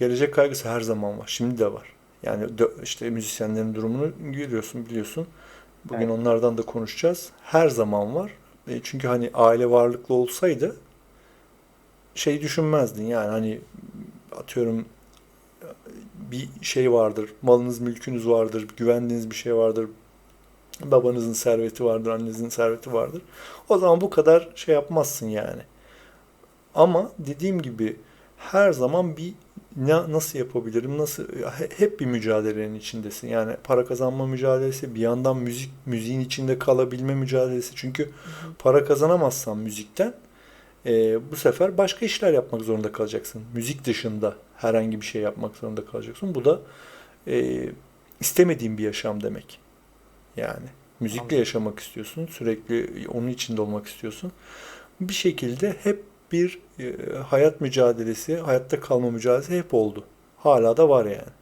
Gelecek kaygısı her zaman var. Şimdi de var. Yani işte müzisyenlerin durumunu görüyorsun, biliyorsun. Bugün Evet. onlardan da konuşacağız. Her zaman var. E, çünkü hani aile varlıklı olsaydı şey düşünmezdin yani hani atıyorum bir şey vardır, malınız, mülkünüz vardır, güvendiğiniz bir şey vardır, babanızın serveti vardır, annenizin serveti vardır. O zaman bu kadar şey yapmazsın yani. Ama dediğim gibi her zaman bir ne, nasıl yapabilirim, nasıl he- hep bir mücadelenin içindesin. Yani para kazanma mücadelesi, bir yandan müzik müziğin içinde kalabilme mücadelesi. Çünkü para kazanamazsan müzikten e, bu sefer başka işler yapmak zorunda kalacaksın. Müzik dışında herhangi bir şey yapmak zorunda kalacaksın. Bu da e, istemediğin bir yaşam demek. Yani müzikle Anladım. yaşamak istiyorsun. Sürekli onun içinde olmak istiyorsun. Bir şekilde hep bir e, hayat mücadelesi, hayatta kalma mücadelesi hep oldu. Hala da var yani.